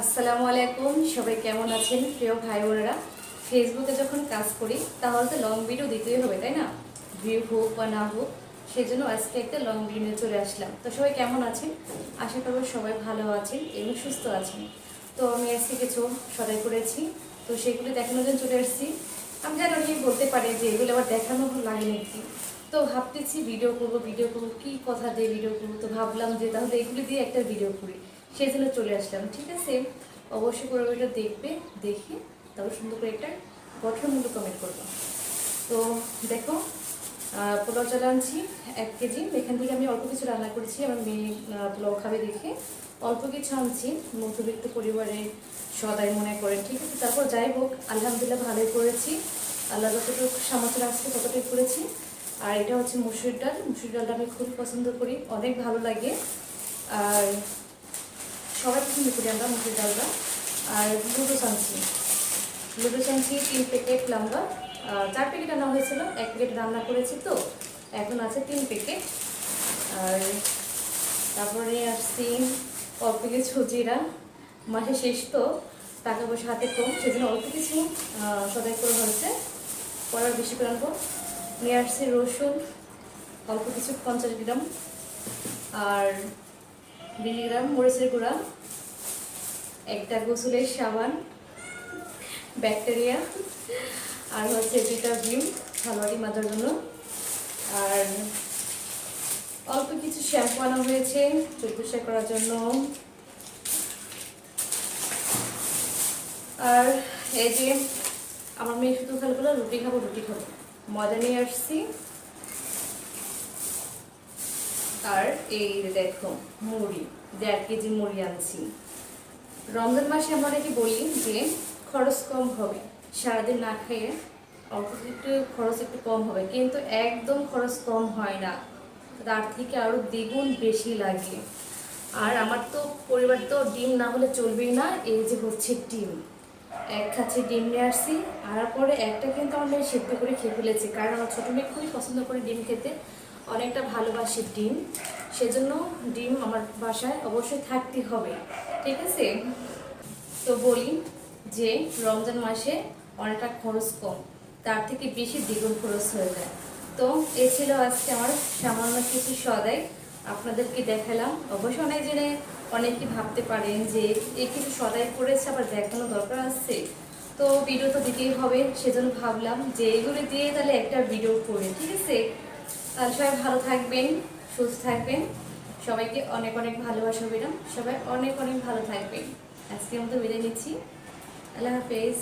আসসালামু আলাইকুম, সবাই কেমন আছেন? প্রিয় ভাই বোনেরা ফেসবুকে যখন কাজ করি, তাহলে তো লং ভিডিও দিতেই হবে, তাই না? ভিউ হোক বা না হোক সেই জন্য আজকে একটা লং ভিডিও চলে আসলাম। তো সবাই কেমন আছেন? আশা করব সবাই ভালো আছেন এবং সুস্থ আছেন। তো আমি আজকে কিছু সদাই করেছি, তো সেগুলো দেখানোর জন্য চলে আসছি। আমি যেন কি বলতে পারি যে এগুলো আবার দেখানো লাগে নাকি তো ভাবতেছি ভিডিও করব ভিডিও করব, কি কথা দিয়ে ভিডিও করব? তো ভাবলাম যে তাহলে এগুলো দিয়ে একটা ভিডিও করি। সেই জন্য চলে আসলাম, ঠিক আছে? অবশ্যই ওইটা দেখবে, দেখে তারপর সুন্দর করে একটা গঠনমূলক কমেন্ট করব। তো দেখো পোলাও চাল আনছি, এক কেজি। এখান থেকে আমি অল্প কিছু রান্না করেছি, আমার মেয়ে পোলাও খাবে দেখে। অল্প কিছু আনছি, মধ্যবিত্ত পরিবারে সদাই মনে করেন ঠিক আছে? তারপর যাই হোক, আলহামদুলিল্লাহ ভালোই করেছি। আল্লাহ যতটুকু সামর্থ্য রাখছে, ততটাই করেছি। আর এটা হচ্ছে মুসুর ডাল। মুসুর ডালটা আমি খুব পছন্দ করি, অনেক ভালো লাগে। আর আমরা মুসুর ডালটা আর লুডো আনছি লুডো আনছি তিন প্যাকেট লম্বা আহ, চার প্যাকেট আনা হয়েছিল এক প্যাকেট রান্না করেছি তো। এখন আছে তিন প্যাকেট আর তারপরে আসছি অল্প কিছু জিরা। মাসে শেষ তো টাকা পয়সা হাতে কম সেজন্য অল্প কিছু সদাই করে হয়েছে। পরে বেশি করে আনব। নিয়ে আসছি রসুন অল্প কিছু পঞ্চাশ গ্রাম। আর বিশ গ্রাম মরিচের গুঁড়া। একটা গোসলের সাবান, ব্যাকটেরিয়া, আর হচ্ছে দুটা ভিম, হালুয়াটি মাজার জন্য। আর অল্প কিছু শ্যাম্পু আনা হয়েছে চুল করার জন্য। আর এই যে আমার মেয়ে শুধু খালি বলে, রুটি খাব রুটি খাব। মজা নিয়ে আসছি। আর এই দেখো, মুড়ি, দেড় কেজি মুড়ি আনছি। রমজান মাসে আমরা নাকি বলি যে খরচ কম হবে? সারাদিন না খেয়ে অল্প একটু খরচ একটু কম হবে। কিন্তু একদম খরচ কম হয় না। তার থেকে আরও দ্বিগুণ বেশি লাগে। আর আমার তো পরিবার তো ডিম না হলে চলবেই না। এই যে হচ্ছে ডিম। এক খাচ্ছে ডিম নিয়ে আসছি। আর পরে একটা কিন্তু আমার সেদ্ধ করে খেয়ে ফেলেছে। কারণ আমার ছোটো মেয়ে খুবই পছন্দ করে ডিম খেতে। অনেকটা ভালোবাসি ডিম। সেজন্য ডিম আমার বাসায় অবশ্যই থাকতে হবে। ঠিক আছে? তো বলি যে, রমজান মাসে অনেকটা খরচ কম। তার থেকে বেশি দ্বিগুণ খরচ হয়ে যায়। তো এ ছিল আজকে আমার সামান্য কিছু সদাই। আপনাদেরকে দেখালাম। অবশ্যই অনেক জনে অনেকে ভাবতে পারেন যে, এ কিছু সদাই করেছে, আবার দেখানো দরকার আছে। তো ভিডিও তো দিতেই হবে। সেজন্য ভাবলাম যে, এগুলো দিয়ে তাহলে একটা ভিডিও করে, ঠিক আছে? সবাই ভালো থাকবেন, সুস্থ থাকবেন। সবাইকে অনেক অনেক ভালোবাসা ম্যাডাম সবাই অনেক অনেক ভালো থাকবেন। আজকের মতো বিদায় নিচ্ছি। আল্লাহ হাফেজ।